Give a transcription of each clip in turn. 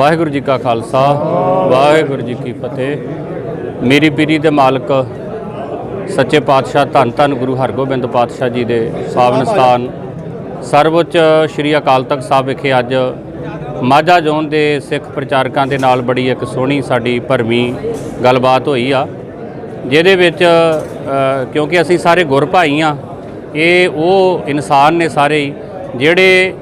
ਵਾਹਿਗੁਰੂ ਜੀ ਕਾ ਖਾਲਸਾ, ਵਾਹਿਗੁਰੂ ਜੀ ਕੀ ਫਤਿਹ। ਮੇਰੀ ਪੀਰੀ ਦੇ ਮਾਲਕ ਸੱਚੇ ਪਾਤਸ਼ਾਹ ਧੰਨ ਧੰਨ ਗੁਰੂ ਹਰਗੋਬਿੰਦ ਪਾਤਸ਼ਾਹ ਜੀ ਦੇ ਸਾਵਨ ਸਥਾਨ, ਸਰਵਉੱਚ ਸ੍ਰੀ ਅਕਾਲ ਤਖਤ ਸਾਹਿਬ ਵਿਖੇ ਅੱਜ ਮਾਝਾ ਜ਼ੋਨ ਦੇ ਸਿੱਖ ਪ੍ਰਚਾਰਕਾਂ ਦੇ ਨਾਲ ਬੜੀ ਇੱਕ ਸੋਹਣੀ ਸਾਡੀ ਭਰਮੀ ਗੱਲਬਾਤ ਹੋਈ ਆ, ਜਿਹਦੇ ਵਿੱਚ ਕਿਉਂਕਿ ਅਸੀਂ ਸਾਰੇ ਗੁਰ ਭਾਈ ਆ, ਇਹ ਉਹ ਇਨਸਾਨ ਨੇ ਸਾਰੇ ਹੀ, ਜਿਹੜੇ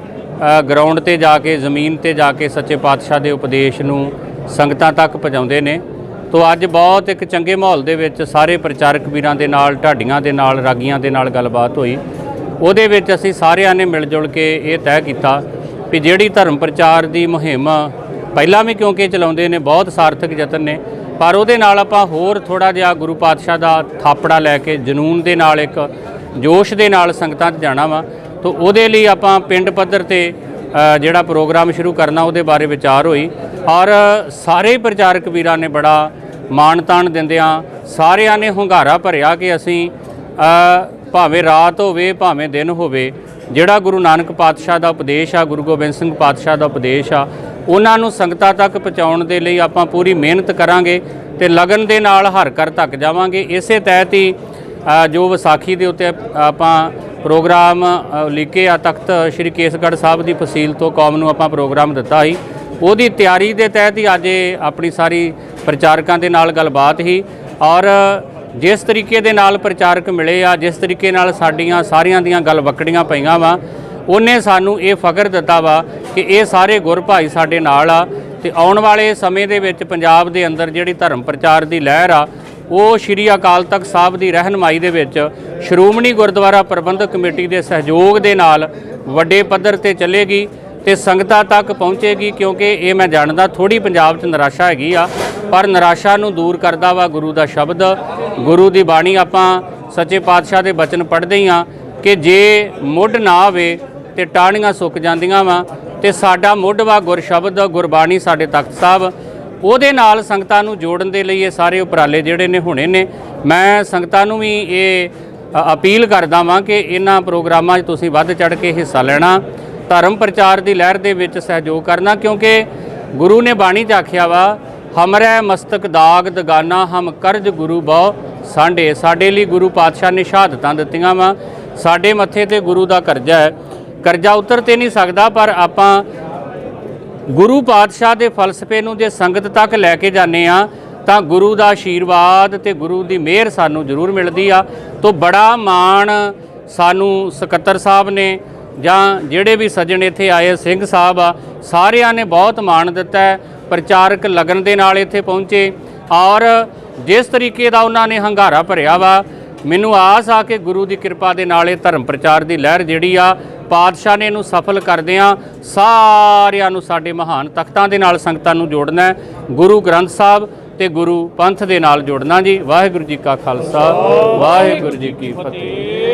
ਗਰਾਊਂਡ ਤੇ ਜਾ ਕੇ, ਜ਼ਮੀਨ ਤੇ ਜਾ ਕੇ ਸੱਚੇ ਪਾਤਸ਼ਾਹ ਦੇ ਉਪਦੇਸ਼ ਨੂੰ ਸੰਗਤਾਂ ਤੱਕ ਪਹੁੰਚਾਉਂਦੇ ਨੇ। ਤੋ ਅੱਜ ਬਹੁਤ ਇੱਕ ਚੰਗੇ ਮਾਹੌਲ ਦੇ ਵਿੱਚ ਸਾਰੇ ਪ੍ਰਚਾਰਕ ਵੀਰਾਂ ਦੇ ਨਾਲ, ਢਾਡੀਆਂ ਦੇ ਨਾਲ, ਰਾਗੀਆਂ ਦੇ ਨਾਲ ਗੱਲਬਾਤ ਹੋਈ। ਉਹਦੇ ਵਿੱਚ ਅਸੀਂ ਸਾਰਿਆਂ ਨੇ ਮਿਲ ਜੁਲ ਕੇ ਇਹ ਤੈਅ ਕੀਤਾ ਵੀ ਜਿਹੜੀ ਧਰਮ ਪ੍ਰਚਾਰ ਦੀ ਮੁਹਿੰਮ ਪਹਿਲਾਂ ਵੀ ਕਿਉਂਕਿ ਚਲਾਉਂਦੇ ਨੇ, ਬਹੁਤ ਸਾਰਥਕ ਯਤਨ ਨੇ। ਪਰ ਉਹਦੇ ਨਾਲ ਆਪਾਂ ਹੋਰ ਥੋੜਾ ਜਿਹਾ ਗੁਰੂ ਪਾਤਸ਼ਾਹ ਦਾ ਥਾਪੜਾ ਲੈ ਕੇ ਜਨੂਨ ਦੇ ਨਾਲ ਇੱਕ ਜੋਸ਼ ਦੇ ਨਾਲ ਸੰਗਤਾਂ 'ਚ ਜਾਣਾ ਵਾ। ਤੋ ਉਹਦੇ ਲਈ ਆਪਾਂ ਪਿੰਡ ਪੱਧਰ ਤੇ ਜਿਹੜਾ ਪ੍ਰੋਗਰਾਮ ਸ਼ੁਰੂ ਕਰਨਾ ਉਹਦੇ ਬਾਰੇ ਵਿਚਾਰ ਹੋਈ। ਔਰ ਸਾਰੇ ਪ੍ਰਚਾਰਕ ਵੀਰਾਂ ਨੇ ਬੜਾ ਮਾਣ ਤਾਣ ਦਿੰਦਿਆਂ ਸਾਰਿਆਂ ਨੇ ਹੁੰਗਾਰਾ ਭਰਿਆ ਕਿ ਅਸੀਂ ਭਾਵੇਂ ਰਾਤ ਹੋਵੇ, ਭਾਵੇਂ ਦਿਨ ਹੋਵੇ, ਜਿਹੜਾ ਗੁਰੂ ਨਾਨਕ ਪਾਤਸ਼ਾਹ ਦਾ ਉਪਦੇਸ਼ ਆ, ਗੁਰੂ ਗੋਬਿੰਦ ਸਿੰਘ ਪਾਤਸ਼ਾਹ ਦਾ ਉਪਦੇਸ਼ ਆ, ਉਹਨਾਂ ਨੂੰ ਸੰਗਤਾਂ ਤੱਕ ਪਹੁੰਚਾਉਣ ਦੇ ਲਈ ਆਪਾਂ ਪੂਰੀ ਮਿਹਨਤ ਕਰਾਂਗੇ ਤੇ ਲਗਨ ਦੇ ਨਾਲ ਹਰ ਕਰ ਤੱਕ ਜਾਵਾਂਗੇ। ਇਸੇ ਤਹਿਤ ਹੀ ਜੋ ਵਿਸਾਖੀ ਦੇ ਉੱਤੇ ਆਪਾਂ ਪ੍ਰੋਗਰਾਮ ਅ, ਲਿਖੇ ਆ ਤਖਤ ਸ੍ਰੀ ਕੇਸਗੜ੍ਹ ਸਾਹਿਬ ਦੀ ਫਸੀਲ ਤੋਂ ਕੌਮ ਨੂੰ ਆਪਾਂ ਪ੍ਰੋਗਰਾਮ ਦਿੱਤਾ ਸੀ। ਉਹਦੀ ਤਿਆਰੀ ਦੇ ਤਹਿਤ ਹੀ ਅੱਜ ਇਹ ਆਪਣੀ ਸਾਰੀ ਪ੍ਰਚਾਰਕਾਂ ਦੇ ਨਾਲ ਗੱਲਬਾਤ ਹੀ ਔਰ ਜਿਸ ਤਰੀਕੇ ਦੇ ਨਾਲ ਪ੍ਰਚਾਰਕ ਮਿਲੇ ਆ ਜਿਸ ਤਰੀਕੇ ਨਾਲ ਸਾਡੀਆਂ ਸਾਰਿਆਂ ਦੀਆਂ ਗੱਲ ਵਕੜੀਆਂ ਪਈਆਂ ਵਾ ਉਹਨੇ ਸਾਨੂੰ ਇਹ ਫਖਰ ਦਿੱਤਾ ਵਾ ਕਿ ਇਹ ਸਾਰੇ ਗੁਰ ਭਾਈ ਸਾਡੇ ਨਾਲ ਆ ਤੇ ਆਉਣ ਵਾਲੇ ਸਮੇਂ ਦੇ ਵਿੱਚ ਪੰਜਾਬ ਦੇ ਅੰਦਰ ਜਿਹੜੀ ਧਰਮ ਪ੍ਰਚਾਰ ਦੀ ਲਹਿਰ ਆ ਉਹ ਸ਼੍ਰੀ ਅਕਾਲ ਤਖਤ ਸਾਹਿਬ ਦੀ ਰਹਿਨਮਾਈ ਦੇ ਵਿੱਚ ਸ਼੍ਰੋਮਣੀ ਗੁਰਦੁਆਰਾ ਪ੍ਰਬੰਧਕ ਕਮੇਟੀ ਦੇ ਸਹਿਯੋਗ ਦੇ ਨਾਲ ਵੱਡੇ ਪੱਧਰ ਤੇ ਚੱਲੇਗੀ ਤੇ ਸੰਗਤਾਂ ਤੱਕ ਪਹੁੰਚੇਗੀ ਕਿਉਂਕਿ ਇਹ ਮੈਂ ਜਾਣਦਾ ਥੋੜੀ ਪੰਜਾਬ 'ਚ ਨਿਰਾਸ਼ਾ ਹੈਗੀ ਆ, ਪਰ ਨਿਰਾਸ਼ਾ ਨੂੰ ਦੂਰ ਕਰਦਾ ਵਾ ਗੁਰੂ ਦਾ ਸ਼ਬਦ। ਗੁਰੂ ਦੀ ਬਾਣੀ ਆਪਾਂ ਸੱਚੇ ਪਾਤਸ਼ਾਹ ਦੇ ਬਚਨ ਪੜ੍ਹਦੇ ਹੀ ਆ ਕਿ ਜੇ ਮੁੱਢ ਨਾ ਆਵੇ ਤੇ ਟਾਹਣੀਆਂ ਸੁੱਕ ਜਾਂਦੀਆਂ ਵਾ ਤੇ ਸਾਡਾ ਮੁੱਢ ਵਾ ਗੁਰ ਸ਼ਬਦ ਗੁਰਬਾਣੀ ਸਾਡੇ ਤਖਤ ਸਾਹਿਬ। ਉਹਦੇ ਨਾਲ ਸੰਗਤਾਂ ਨੂੰ ਜੋੜਨ ਦੇ ਲਈ ਇਹ ਸਾਰੇ ਉਪਰਾਲੇ ਜਿਹੜੇ ਨੇ ਹੋਣੇ ਨੇ। ਮੈਂ ਸੰਗਤਾਂ ਨੂੰ ਵੀ ਇਹ ਅਪੀਲ ਕਰਦਾ ਵਾਂ ਕਿ ਇਹਨਾਂ ਪ੍ਰੋਗਰਾਮਾਂ 'ਚ ਤੁਸੀਂ ਵੱਧ ਚੜ ਕੇ ਹਿੱਸਾ ਲੈਣਾ। ਧਰਮ ਪ੍ਰਚਾਰ ਦੀ ਲਹਿਰ ਦੇ ਵਿੱਚ ਸਹਿਯੋਗ ਕਰਨਾ, ਕਿਉਂਕਿ ਗੁਰੂ ਨੇ ਬਾਣੀ 'ਚ ਆਖਿਆ ਵਾ, ਹਮਰੈ ਮਸਤਕ ਦਾਗ ਦਗਾਨਾ, ਹਮ ਕਰਜ ਗੁਰੂ ਬਹੁ ਸਾਂਡੇ ਸਾਡੇ ਲਈ ਗੁਰੂ ਪਾਤਸ਼ਾਹ ਨੇ ਸ਼ਹਾਦਤਾਂ ਦਿੱਤੀਆਂ ਵਾ। ਸਾਡੇ ਮੱਥੇ ਤੇ ਗੁਰੂ ਦਾ ਕਰਜ਼ਾ ਹੈ। ਕਰਜ਼ਾ ਉਤਰ ਤੇ ਨਹੀਂ ਸਕਦਾ, ਪਰ ਆਪਾਂ ਗੁਰੂ ਪਾਤਸ਼ਾਹ ਦੇ ਫਲਸਫੇ ਨੂੰ ਜੇ ਸੰਗਤ ਤੱਕ ਲੈ ਕੇ ਜਾਂਦੇ ਆ ਤਾਂ ਗੁਰੂ ਦਾ ਆਸ਼ੀਰਵਾਦ ਤੇ ਗੁਰੂ ਦੀ ਮਿਹਰ ਸਾਨੂੰ ਜ਼ਰੂਰ ਮਿਲਦੀ ਆ। ਤੋਂ ਬੜਾ ਮਾਣ ਸਾਨੂੰ ਸਕੱਤਰ ਸਾਹਿਬ ਨੇ ਜਾਂ ਜਿਹੜੇ ਵੀ ਸੱਜਣ ਇੱਥੇ ਆਏ, ਸਿੰਘ ਸਾਹਿਬ ਆ, ਸਾਰਿਆਂ ਨੇ ਬਹੁਤ ਮਾਣ ਦਿੱਤਾ ਹੈ। ਪ੍ਰਚਾਰਕ ਲਗਨ ਦੇ ਨਾਲ ਇੱਥੇ ਪਹੁੰਚੇ ਔਰ ਜਿਸ ਤਰੀਕੇ ਦਾ ਉਹਨਾਂ ਨੇ ਹੰਗਾਰਾ ਭਰਿਆ ਵਾ, ਮੈਨੂੰ ਆਸ ਆ ਕਿ ਗੁਰੂ ਦੀ ਕਿਰਪਾ ਦੇ ਨਾਲ ਇਹ ਧਰਮ ਪ੍ਰਚਾਰ ਦੀ ਲਹਿਰ ਜਿਹੜੀ ਆ ਪਾਤਸ਼ਾਹ ਨੇ ਇਹਨੂੰ ਸਫਲ ਕਰਦਿਆਂ ਸਾਰਿਆਂ ਨੂੰ ਸਾਡੇ ਮਹਾਨ ਤਖਤਾਂ ਦੇ ਨਾਲ ਸੰਗਤਾਂ ਨੂੰ ਜੋੜਨਾ ਗੁਰੂ ਗ੍ਰੰਥ ਸਾਹਿਬ ਤੇ ਗੁਰੂ ਪੰਥ ਦੇ ਨਾਲ ਜੋੜਨਾ ਜੀ। ਵਾਹਿਗੁਰੂ ਜੀ ਕਾ ਖਾਲਸਾ, ਵਾਹਿਗੁਰੂ ਜੀ ਕੀ ਫਤਿਹ।